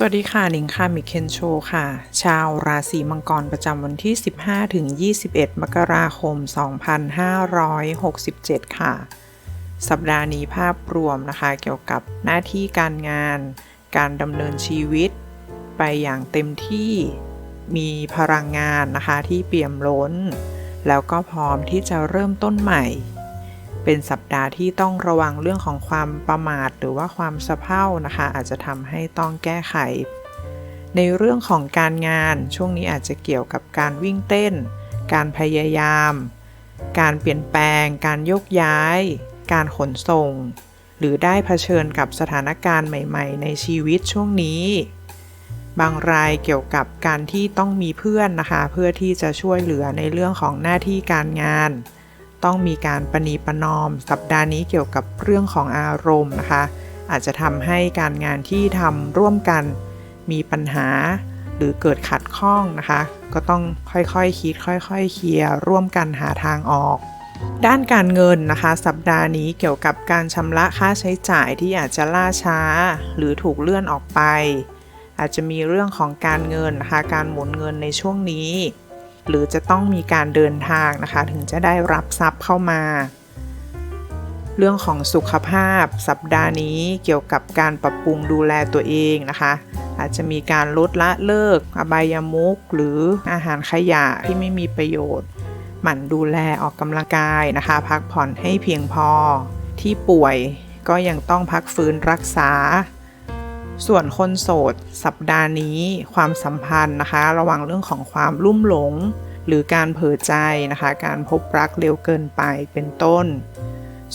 สวัสดีค่ะหนิงค่ะมิเคนโชค่ะ ชาวราศีมังกรประจำวันที่ 15ถึง21 มกราคม 2567 ค่ะ สัปดาห์นี้ภาพรวมนะคะ เกี่ยวกับหน้าที่การงาน การดำเนินชีวิต ไปอย่างเต็มที่มีพลังงานนะคะที่เปี่ยมล้น แล้วก็พร้อมที่จะเริ่มต้นใหม่ เป็นสัปดาห์ที่ต้องระวังเรื่องของความประมาทหรือว่าความสะเพร่านะคะ อาจจะทำให้ต้องแก้ไข ในเรื่องของการงานช่วงนี้อาจจะเกี่ยวกับการวิ่งเต้น การพยายาม การเปลี่ยนแปลง การยกย้าย การขนส่ง หรือได้เผชิญกับสถานการณ์ใหม่ ๆ ในชีวิตช่วงนี้บางรายเกี่ยวกับการที่ต้องมีเพื่อนนะคะ เพื่อที่จะช่วยเหลือในเรื่องของหน้าที่การงาน ต้องมีการประนีประนอม สัปดาห์นี้เกี่ยวกับเรื่องของอารมณ์นะคะ อาจจะทำให้การงานที่ทำร่วมกันมีปัญหาหรือเกิดขัดข้องนะคะ ก็ต้องค่อยๆคคิดค่อยๆเคลียร์ร่วมกันหาทางออก ด้านการเงินนะคะ สัปดาห์นี้เกี่ยวกับการชำระค่าใช้จ่ายที่อาจจะล่าช้า หรือถูกเลื่อนออกไป อาจจะมีเรื่องของการเงินนะคะการหมุนเงินในช่วงนี้ หรือจะต้องมีการเดินทางนะคะ ถึงจะได้รับทรัพย์เข้ามา เรื่องของสุขภาพสัปดาห์นี้เกี่ยวกับการปรับปรุงดูแลตัวเองนะคะ อาจจะมีการลดละเลิก อบายามุก หรืออาหารขยะที่ไม่มีประโยชน์ หมั่นดูแลออกกำลังกายนะคะ พักผ่อนให้เพียงพอที่ป่วยก็ยังต้องพักฟื้นรักษา ส่วนคนโสด สัปดาห์นี้ ความสัมพันธ์นะคะ ระวังเรื่องของความลุ่มหลง หรือการเผลอใจนะคะ การพบรักเร็วเกินไปเป็นต้น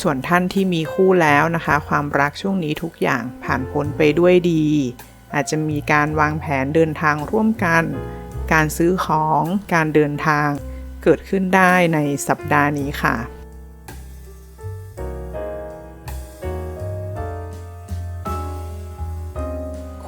ส่วนท่านที่มีคู่แล้วนะคะ ความรักช่วงนี้ทุกอย่างผ่านพ้นไปด้วยดี อาจจะมีการวางแผนเดินทางร่วมกัน การซื้อของ การเดินทาง เกิดขึ้นได้ในสัปดาห์นี้ค่ะ